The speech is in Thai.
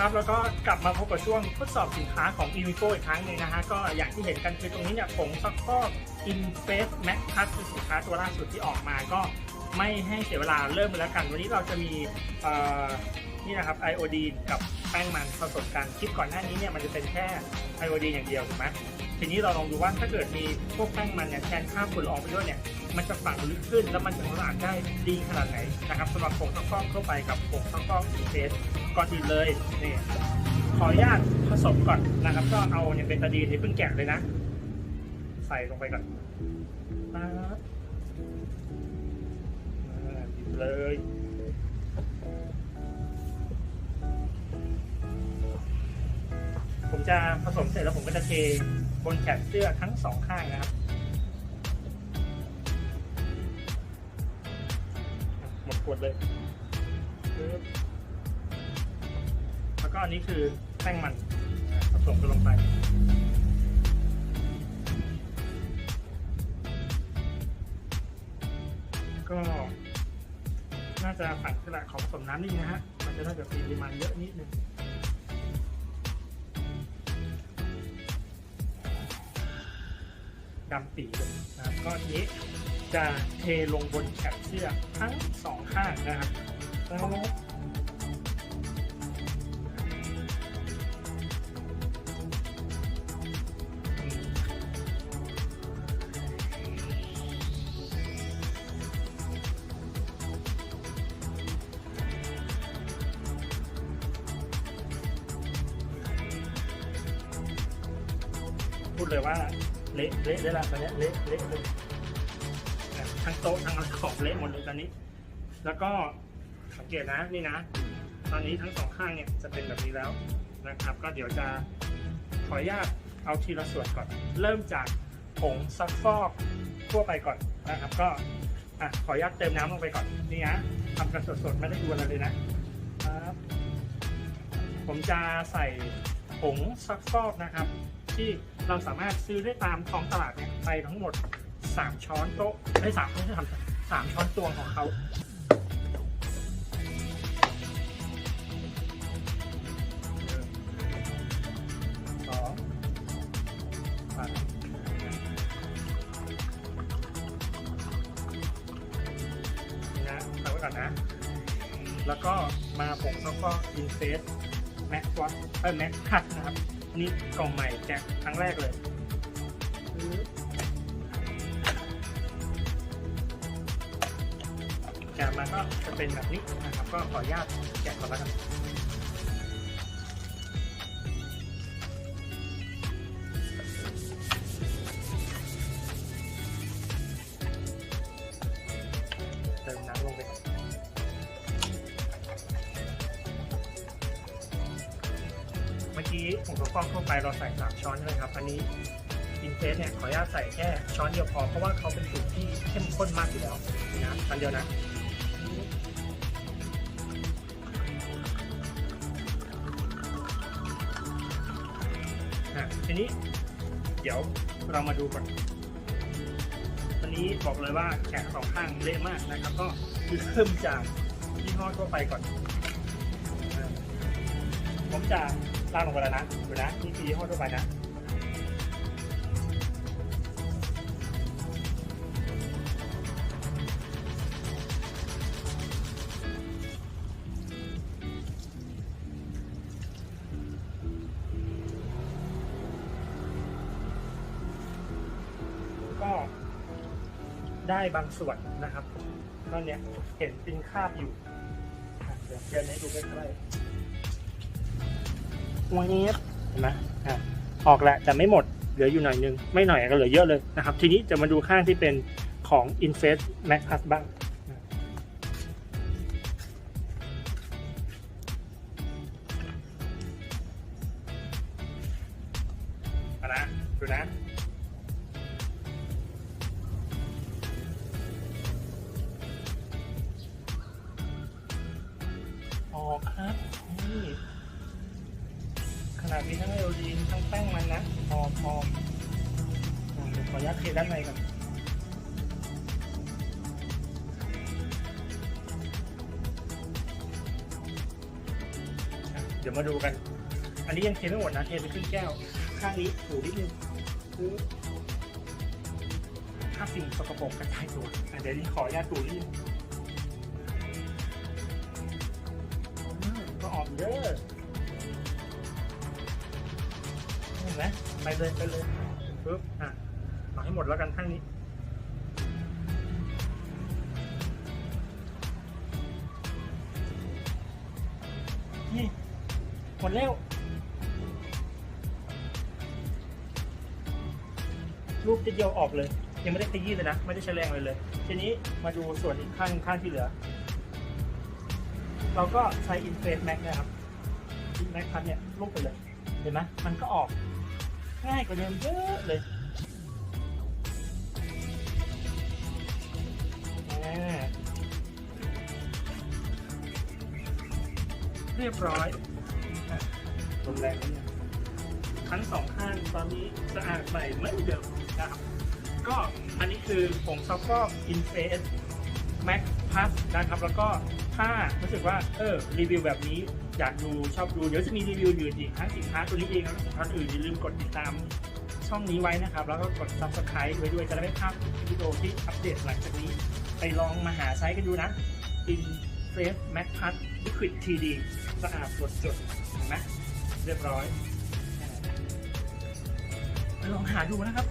ครับ แล้วก็กลับมาพบกับช่วงทดสอบสินค้าของ e v i f o อีกครั้งหนึ่งนะฮะก็อย่างที่เห็นกันคือตรงนี้เนี่ยผงซักฟอก Inface Max Plus คือสินค้าตัวล่าสุดที่ออกมาก็ไม่ให้เสียเวลาเริ่มเลยแล้วกัน วันนี้เราจะมีนี่นะครับไอโอดีนกับแป้งมันผสมกันคลิปก่อนหน้านี้เนี่ยมันจะเป็นแค่ไอโอดีนอย่างเดียวถูกไหมทีนี้เราลองดูว่าถ้าเกิดมีพวกแป้งมันเนี่ยแทนค่าฝุ่นละอองไปด้วยเนี่ย มันจะฝังลึกขึ้น แล้วมันจะทำงาได้ดีขนาดไหนนะครับสำหรับผงซักฟอกทั่วไปกับผงซักฟอกอินเฟสก่อนอื่นเลยนี่ขออนุญาตผสมก่อนนะครับ ก็เอาเนี่ยเป็นตาดีนที่เพิ่งแกะเลยนะ ใส่ลงไปก่อนปั๊บอ่าหยิบเลยผมจะผสมเสร็จแล้วผมก็จะเทบนแขนเสื้อทั้งสองข้างนะครับ ดขวดเลยแล้วก็อันนี้คือแป้งมันผสมกันลงไปก็น่าจะฝัดกระของผสมน้ำนี่นะฮะ มันจะน่าจะมีปริมาณเยอะนิดนึง ดำปีเลยนะครับก็ทีนี้จะเทลงบนแขนเสื้อทั้งสองข้างนะครับแล้วพูดเลยว่า เละเละเลยล่ะตอนนี้เละเละเลยทั้งโต๊ะทั้งอะไรขอบเละหมดเลยตอนนี้ แล้วก็สังเกตนะนี่นะ ตอนนี้ทั้งสองข้างเนี่ยจะเป็นแบบนี้แล้วนะครับ ก็เดี๋ยวจะขออนุญาตเอาทีละส่วนก่อน เริ่มจากผงซักฟอกทั่วไปก่อนนะครับ ก็อะขออนุญาตเติมน้ำลงไปก่อนนี่นะทำกันสดๆไม่ได้ดูอะไรเลยนะครับผมจะใส่ผงซักฟอกนะครับ ที่ เราสามารถซื้อได้ตามท้องตลาดเนี่ยไปทั้งหมด 3 ช้อนโต๊ะไอ้สามไม่ใช่ทำสามช้อนตวงของเขาสองสามนะทำไว้ก่อนนะ แล้วก็มาผงซักฟอกอินเฟส แม็กวัตเออแม็กคัทนะครับ นี่กล่องใหม่แจกครั้งแรกเลยแกะมาก็จะเป็นแบบนี้นะครับ ก็ขออนุญาตแกะก่อนแล้วกัน เมื่อกี้ผงซักฟอกทั่วไปเราใส่3ช้อนใช่ไหมครับ อันนี้อินเฟสเนี่ยขออนุญาตใส่แค่ช้อนเดียวพอเพราะว่าเขาเป็นสูตรที่เข้มข้นมากอยู่แล้วนะอันเดียวนะทีนี้เดี๋ยวเรามาดูก่อนวันนี้บอกเลยว่าแขนสองข้างเละมากนะครับ ก็เริ่มจากยี่ห้อทั่วไปก่อน ผมจะล่ากลงไปแล้วนะดูนะนี่คือยี่ห้อทั่วไปนะก็ได้บางส่วนนะครับก็เนี่ยเห็นเป็นคาบอยู่เดี๋ยวเดี๋ยวให้ดูใกล้ๆ วันนี้เห็นไหมอะออกแล้วแต่ไม่หมดเหลืออยู่หน่อยนึง ไม่หน่อยก็เหลือเยอะเลยนะครับ ทีนี้จะมาดูข้างที่เป็นของ Inface Max Plus บ้างนะดูนะ มีทั้งไอโอดีนทั้งแป้งมันนะพอพออ่าเดี๋ยวขออนุญาตเทด้านในก่อนเดี๋ยวมาดูกัน อันนี้ยังเทไม่หมดนะเทไปครึ่งแก้ว ข้างนี้ถูนิดนึงคือถ้าสิ่งสกปรกกระจายตัวเดี๋ยวนี้ขออนุญาตถูนิดนึงมก็ออกเยอ ไหมไปเลยไปเลยปึ๊บอะเอาให้หมดแล้วกันข้างนี้ นี่หมดแล้วรูปจะเดียวออกเลย ยังไม่ได้ขยี้เลยนะ ไม่ได้ใช้แรงเลยเลย ทีนี้มาดูส่วนอีกข้างข้างที่เหลือ เราก็ใช้ i n f a c e Max นะครับแม็กพัดเนี่ยลูกไปเลย เห็นไหมมันก็ออก ง่ายกว่าเดิมเยอะเลยเรียบร้อยลมแรงนิดนึงทั้งสองข้างตอนนี้สะอาดใหม่เหมือนเดิมนะครับก็อันนี้คือผงซักฟอก Inface Max Plus นะครับ แล้วก็ถ้ารู้สึกว่า เออ รีวิวแบบนี้ อยากดูชอบดูเดี๋ยวจะมีรีวิวอื่นอีกทั้งสินค้าตัวนี้เองแล้วก็สินค้าอื่นอย่าลืมกดติดตามช่องนี้ไว้นะครับ แล้วก็กด subscribe ไว้ด้วยจะได้ไม่พลาดวิดีโอที่อัปเดตหลังจากนี้ ไปลองมาหาใช้กันดูนะ Inface Max Plus Liquid TD สะอาดสดจดนไหมเรียบร้อย ไปลองหาดูนะครับ